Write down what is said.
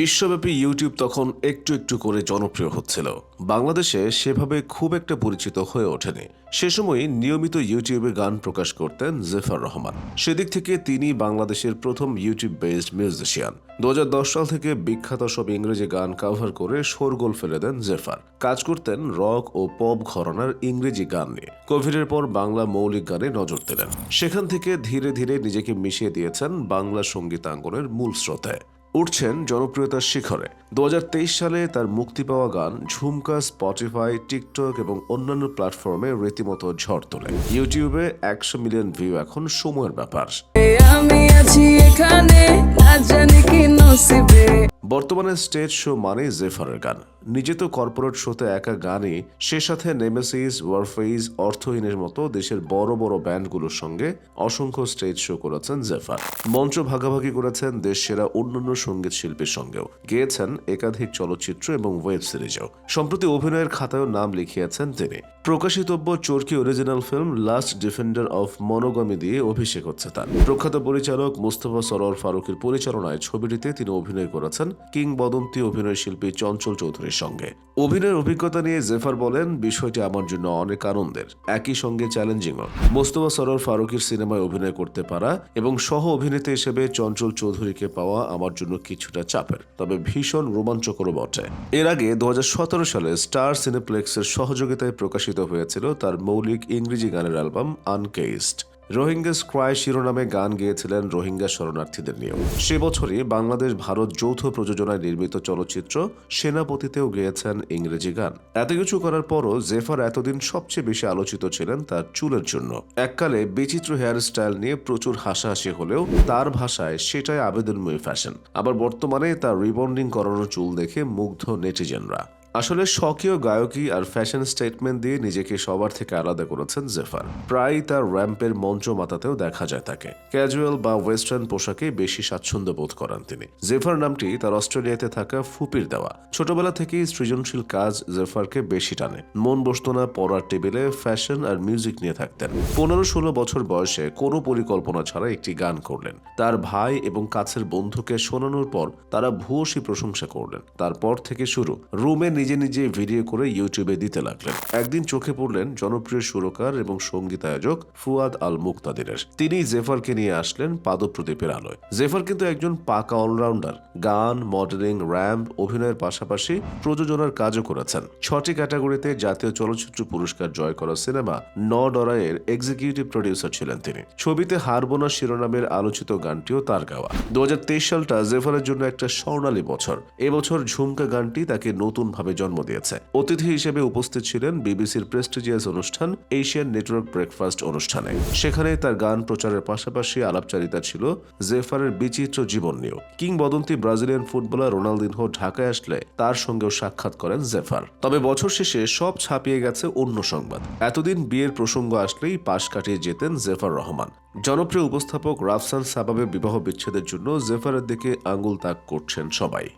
বিশ্বব্যাপী ইউটিউব তখন একটু একটু করে জনপ্রিয় হচ্ছিল। বাংলাদেশে সেভাবে খুব একটা পরিচিত হয়ে ওঠেনি। সে সময় নিয়মিত ইউটিউবে গান প্রকাশ করতেন জেফার রহমান। সেদিক থেকে তিনি বাংলাদেশের প্রথম ইউটিউব বেসড মিউজিশিয়ান দু হাজার দশ সাল থেকে বিখ্যাত সব ইংরেজি গান কাভার করে শোরগোল ফেলে দেন জেফার। কাজ করতেন রক ও পপ ঘরানার ইংরেজি গান নিয়ে। কোভিডের পর বাংলা মৌলিক গানে নজর দিলেন। সেখান থেকে ধীরে ধীরে নিজেকে মিশিয়ে দিয়েছেন বাংলা সঙ্গীতাঙ্গনের মূল স্রোতে। উঠছেন জনপ্রিয়তার শিখরে। দু হাজার তেইশ সালে তার মুক্তি পাওয়া গান ঝুমকা, স্পটিফাই, টিকটক এবং অন্যান্য প্ল্যাটফর্মে রীতিমতো ঝড় তোলে। ইউটিউবে একশো মিলিয়ন ভিউ এখন সময়ের ব্যাপার। আমি আছি এখানে। বর্তমানে স্টেজ শো মানে জেফারের গান। নিজে তো কর্পোরেট শোতে একা গানই, সে সাথে নেমেসিস, ওয়ারফেইজ, অর্থহীনের মতো দেশের বড় বড় ব্যান্ডগুলোর সঙ্গে অসংখ্য স্টেজ শো করেছেন জেফার। মঞ্চ ভাগাভাগি করেছেন দেশ সেরা অন্যান্য সংগীত শিল্পীর সঙ্গেও। গেয়েছেন একাধিক চলচ্চিত্র এবং ওয়েব সিরিজেও। সম্প্রতি অভিনয়ের খাতায়ও নাম লিখিয়েছেন তিনি। প্রকাশিতব্য Chorki original film last defender of monogamy দিয়ে অভিষেক হচ্ছে তার। প্রখ্যাত পরিচালক মুস্তফা সরোয়ার ফারুকের পরিচালনায় ছবিটিতে তিনি অভিনয় করেছেন কিংবদন্তি অভিনয় শিল্পী চঞ্চল চৌধুরীর সঙ্গে। অভিনয়ের অভিজ্ঞতা নিয়ে জেফার বলেন, বিষয়টি আমার জন্য অনেক আনন্দের। একই সঙ্গে চ্যালেঞ্জিংও মোস্তফা সরোয়ার ফারুকের সিনেমায় অভিনয় করতে পারা এবং সহ অভিনেতা হিসেবে চঞ্চল চৌধুরীকে পাওয়া আমার জন্য কিছুটা চাপের, তবে ভীষণ রোমাঞ্চকর বটে। এর আগে দু হাজার সতেরো সালে স্টার সিনেপ্লেক্সের সহযোগিতায় প্রকাশিত হয়েছিল তার মৌলিক ইংরেজি গানের অ্যালবাম আনকেইসড রোহিঙ্গা স্ক্রাই শিরোনামে গান গেয়েছিলেন রোহিঙ্গা শরণার্থীদের নিয়েও। সে বছরই বাংলাদেশ ভারত যৌথ প্রযোজনায় নির্মিত চলচ্চিত্র সেনাপতিতেও গেয়েছেন ইংরেজি গান। এত কিছু করার পরও জেফার এতদিন সবচেয়ে বেশি আলোচিত ছিলেন তার চুলের জন্য। এককালে বিচিত্র হেয়ার স্টাইল নিয়ে প্রচুর হাসাহাসি হলেও তার ভাষায় সেটাই আবেদনময়ী ফ্যাশন আবার বর্তমানে তার রিবন্ডিং করানো চুল দেখে মুগ্ধ নেটিজেনরা। আসলে স্বকীয় গায়কী আর ফ্যাশন স্টেটমেন্ট দিয়ে নিজেকে সবার থেকে আলাদা করেছেন জেফার। প্রায় তার র্যাম্পের মঞ্চ মাতাতেও দেখা যায় তাকে। ক্যাজুয়াল বা ওয়েস্টার্ন পোশাকে বেশি স্বাচ্ছন্দ্য বোধ করান তিনি। জেফার নামটি তার অস্ট্রেলিয়াতে থাকা ফুপির দেওয়া। ছোটবেলা থেকেই সৃজনশীল কাজ জেফারকে বেশি টানে। মন বসত না পড়ার টেবিলে ফ্যাশন আর মিউজিক নিয়ে থাকতেন। পনেরো ষোলো বছর বয়সে কোনো পরিকল্পনা ছাড়া একটি গান করলেন। তার ভাই এবং কাছের বন্ধুকে শোনানোর পর তারা ভূয়সী প্রশংসা করলেন। তারপর থেকে শুরু। রুমে নিজে নিজে ভিডিও করে ইউটিউবে দিতে লাগলেন। একদিন চোখে পড়লেন জনপ্রিয় সুরকার এবং সংগীত আয়োজক ফুয়াদ আল মুক্তাদিরের। তিনি জেফারকে নিয়ে আসলেন পাদপ্রদীপের আলোয়। জেফার কিন্তু একজন পাকা অলরাউন্ডার গান মডেলিং র্যাম্প অভিনয়ের পাশাপাশি প্রযোজনার কাজও করেছেন। ছটি ক্যাটাগরিতে জাতীয় চলচ্চিত্র পুরস্কার জয় করা সিনেমা ন ডরাইয়ের এক্সিকিউটিভ প্রডিউসার ছিলেন তিনি। ছবিতে হারবোনা শিরোনামের আলোচিত গানটিও তার গাওয়া। দু হাজার তেইশ সালটা জেফারের জন্য একটা স্বর্ণালী বছর। এবছর ঝুমকা গানটি তাকে নতুনভাবে জন্ম দিয়েছে। অতিথি হিসেবে উপস্থিত ছিলেন বিবিসির প্রেস্টিজিয়াস অনুষ্ঠান এশিয়ান নেটওয়ার্ক ব্রেকফাস্ট অনুষ্ঠানে। সেখানে তার গান প্রচারের পাশাপাশি আলাপচারিতা ছিল জেফারের বিচিত্র জীবন নিয়েও। কিংবদন্তি ব্রাজিলিয়ান ফুটবলার রোনালদিনহো ঢাকায় আসলে তার সঙ্গেও সাক্ষাৎ করেন জেফার। তবে বছর শেষে সব ছাপিয়ে গেছে অন্য সংবাদ। এতদিন বিয়ের প্রসঙ্গ আসলেই পাশ কাটিয়ে যেতেন জেফার রহমান। জনপ্রিয় উপস্থাপক রাফসান সাবাবে বিবাহ বিচ্ছেদের জন্য জেফারের দিকে আঙুল তাক করছেন সবাই।